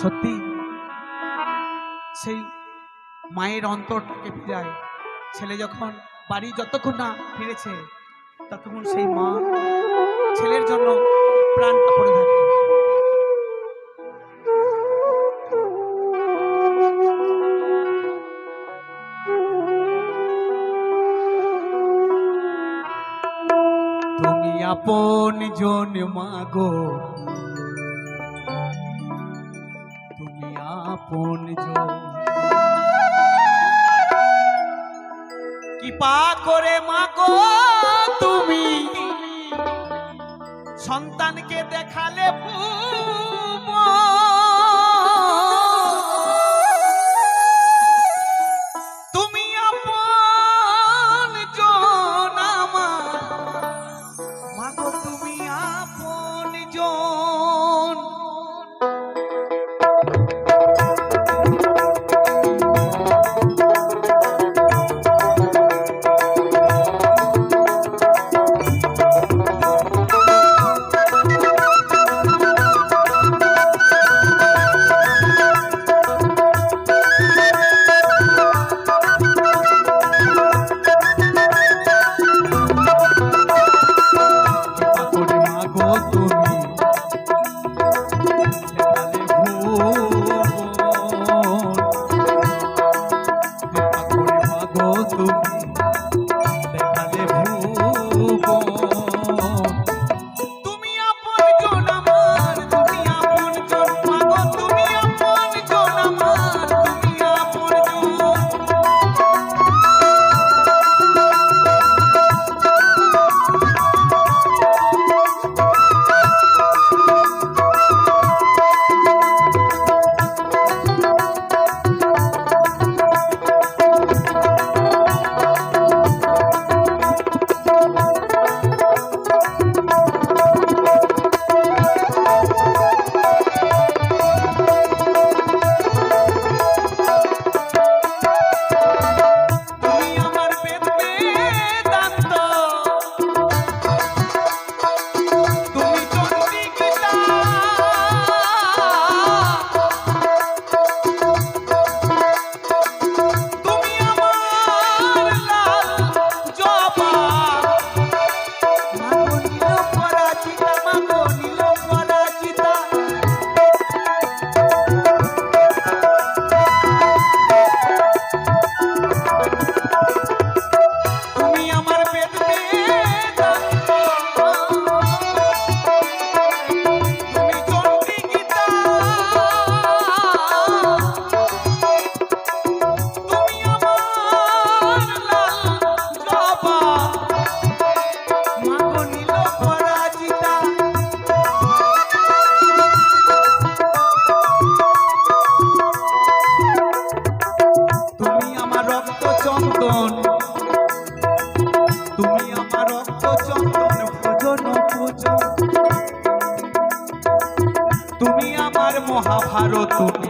সত্যি সেই মায়ের অন্তরটাকে ফিরায়। ছেলে যখন বাড়ি যতক্ষণ না ফিরেছে, ততক্ষণ সেই মা ছেলের জন্য প্রাণটা পড়ে থাকে। আপন জন মাগো। আপন কৃপা করে মা গো তুমি। সন্তানকে দেখালে ভুবন চন্দন। তুমি আমার রক্ত চন্দন পূজন পূজন। তুমি আমার মহাভারত তুমি